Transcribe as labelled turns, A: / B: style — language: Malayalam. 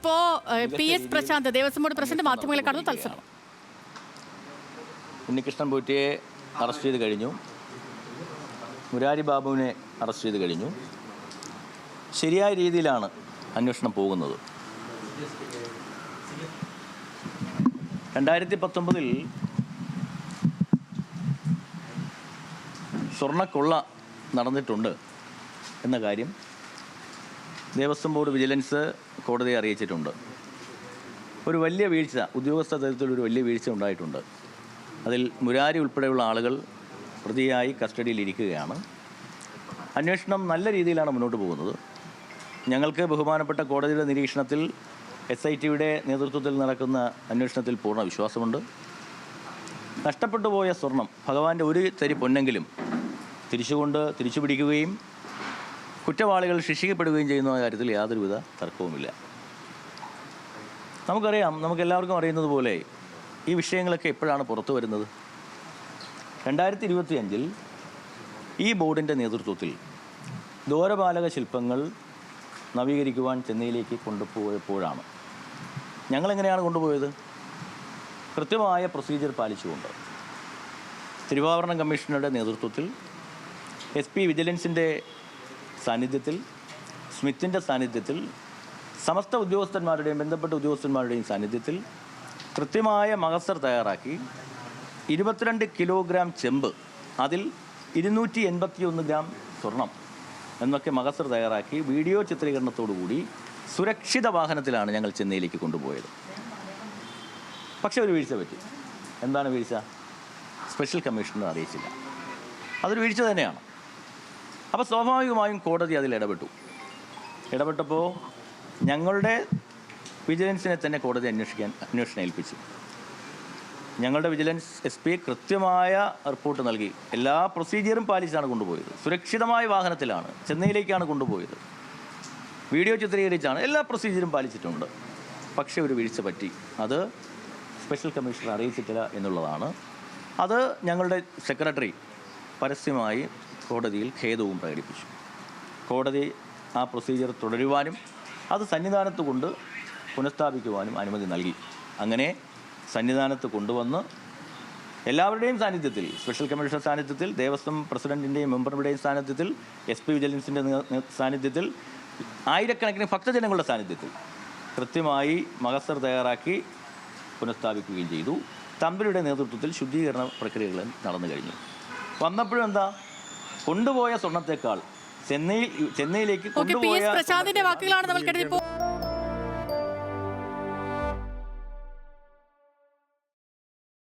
A: ഇപ്പോ P S Prashant Devaswom board president മാധ്യമങ്ങളെ കടന്നു തത്സമയം
B: ഉണ്ണികൃഷ്ണൻ പൂറ്റിയെ അറസ്റ്റ് ചെയ്ത് കഴിഞ്ഞു. മുരാരി ബാബുവിനെ അറസ്റ്റ് ചെയ്ത് കഴിഞ്ഞു. ശരിയായ രീതിയിലാണ് അന്വേഷണം പോകുന്നത്. രണ്ടായിരത്തി പത്തൊമ്പതിൽ സ്വർണക്കൊള്ള നടന്നിട്ടുണ്ട് എന്ന കാര്യം ദേവസ്വം ബോർഡ് വിജിലൻസ് കോടതിയെ അറിയിച്ചിട്ടുണ്ട്. ഒരു വലിയ വീഴ്ച ഉദ്യോഗസ്ഥ തലത്തിൽ ഒരു വലിയ വീഴ്ച ഉണ്ടായിട്ടുണ്ട്. അതിൽ മുരാരി ഉൾപ്പെടെയുള്ള ആളുകൾ പ്രതിയായി കസ്റ്റഡിയിൽ ഇരിക്കുകയാണ് അന്വേഷണം നല്ല രീതിയിലാണ് മുന്നോട്ട് പോകുന്നത്. ഞങ്ങൾക്ക് ബഹുമാനപ്പെട്ട കോടതിയുടെ നിരീക്ഷണത്തിൽ എസ് ഐ ടിയുടെ നേതൃത്വത്തിൽ നടക്കുന്ന അന്വേഷണത്തിൽ പൂർണ വിശ്വാസമുണ്ട്. നഷ്ടപ്പെട്ടു പോയ സ്വർണം ഭഗവാന്റെ ഒരു തരി പൊന്നെങ്കിലും തിരിച്ചുകൊണ്ട് തിരിച്ചു പിടിക്കുകയും കുറ്റവാളികൾ ശിക്ഷിക്കപ്പെടുകയും ചെയ്യുന്ന കാര്യത്തിൽ യാതൊരുവിധ തർക്കവുമില്ല. നമുക്കറിയാം നമുക്ക് എല്ലാവർക്കും അറിയുന്നത് പോലെ ഈ വിഷയങ്ങളൊക്കെ എപ്പോഴാണ് പുറത്തു വരുന്നത്? രണ്ടായിരത്തി ഇരുപത്തി അഞ്ചിൽ ഈ ബോർഡിന്റെ നേതൃത്വത്തിൽ ദ്വാരപാലക ശില്പങ്ങൾ നവീകരിക്കുവാൻ ചെന്നൈയിലേക്ക് കൊണ്ടുപോയപ്പോഴാണ്. ഞങ്ങളെങ്ങനെയാണ് കൊണ്ടുപോയത്? കൃത്യമായ പ്രൊസീജിയർ പാലിച്ചുകൊണ്ട്. തിരുവാഭരണ കമ്മീഷണറുടെ നേതൃത്വത്തിൽ എസ് പി വിജിലൻസിന്റെ സാന്നിധ്യത്തിൽ സ്മിത്തിന്റെ സാന്നിധ്യത്തിൽ സമസ്ത ഉദ്യോഗസ്ഥന്മാരുടെയും ബന്ധപ്പെട്ട ഉദ്യോഗസ്ഥന്മാരുടെയും സാന്നിധ്യത്തിൽ കൃത്യമായ മഹസർ തയ്യാറാക്കി. ഇരുപത്തിരണ്ട് കിലോഗ്രാം ചെമ്പ് അതിൽ ഇരുന്നൂറ്റി എൺപത്തിയൊന്ന് ഗ്രാം സ്വർണം എന്നൊക്കെ മഹസർ തയ്യാറാക്കി വീഡിയോ ചിത്രീകരണത്തോടുകൂടി സുരക്ഷിത വാഹനത്തിലാണ് ഞങ്ങൾ ചെന്നൈയിലേക്ക് കൊണ്ടുപോയത്. പക്ഷേ ഒരു വീഴ്ച പറ്റി. എന്താണ് വീഴ്ച? സ്പെഷ്യൽ കമ്മീഷണർ അറിയിച്ചില്ല. അതൊരു വീഴ്ച തന്നെയാണ്. അപ്പോൾ സ്വാഭാവികമായും കോടതി അതിൽ ഇടപെട്ടു. ഇടപെട്ടപ്പോൾ ഞങ്ങളുടെ വിജിലൻസിനെ തന്നെ കോടതി അന്വേഷിക്കാൻ അന്വേഷണം ഏൽപ്പിച്ചു. ഞങ്ങളുടെ വിജിലൻസ് എസ് പി കൃത്യമായ റിപ്പോർട്ട് നൽകി. എല്ലാ പ്രൊസീജിയറും പാലിച്ചാണ് കൊണ്ടുപോയത്. സുരക്ഷിതമായ വാഹനത്തിലാണ് ചെന്നൈയിലേക്കാണ് കൊണ്ടുപോയത്. വീഡിയോ ചിത്രീകരിച്ചാണ് എല്ലാ പ്രൊസീജിയറും പാലിച്ചിട്ടുണ്ട്. പക്ഷേ ഒരു വീഴ്ച പറ്റി. അത് സ്പെഷ്യൽ കമ്മീഷണർ അറിയിച്ചിട്ടില്ല എന്നുള്ളതാണ്. അത് ഞങ്ങളുടെ സെക്രട്ടറി പരസ്യമായി കോടതിയിൽ ഖേദവും പ്രകടിപ്പിച്ചു. കോടതി ആ പ്രൊസീജിയർ തുടരുവാനും അത് സന്നിധാനത്ത് കൊണ്ട് പുനഃസ്ഥാപിക്കുവാനും അനുമതി നൽകി. അങ്ങനെ സന്നിധാനത്ത് കൊണ്ടുവന്ന് എല്ലാവരുടെയും സാന്നിധ്യത്തിൽ സ്പെഷ്യൽ കമ്മീഷണർ സാന്നിധ്യത്തിൽ ദേവസ്വം പ്രസിഡന്റിന്റെയും മെമ്പറുടെയും സാന്നിധ്യത്തിൽ എസ് പി വിജിലൻസിന്റെ സാന്നിധ്യത്തിൽ ആയിരക്കണക്കിന് ഭക്തജനങ്ങളുടെ സാന്നിധ്യത്തിൽ കൃത്യമായി മഹസർ തയ്യാറാക്കി പുനഃസ്ഥാപിക്കുകയും ചെയ്തു. തമ്പുരുടെ നേതൃത്വത്തിൽ ശുദ്ധീകരണ പ്രക്രിയകൾ നടന്നു കഴിഞ്ഞു. വന്നപ്പോഴും എന്താ കൊണ്ടുപോയ സ്വർണത്തെക്കാൾ ചെന്നൈ ചെന്നൈയിലേക്ക് കൊണ്ടുപോയ
A: പ്രശാന്തിന്റെ വാക്കുകളാണ് നമ്മൾ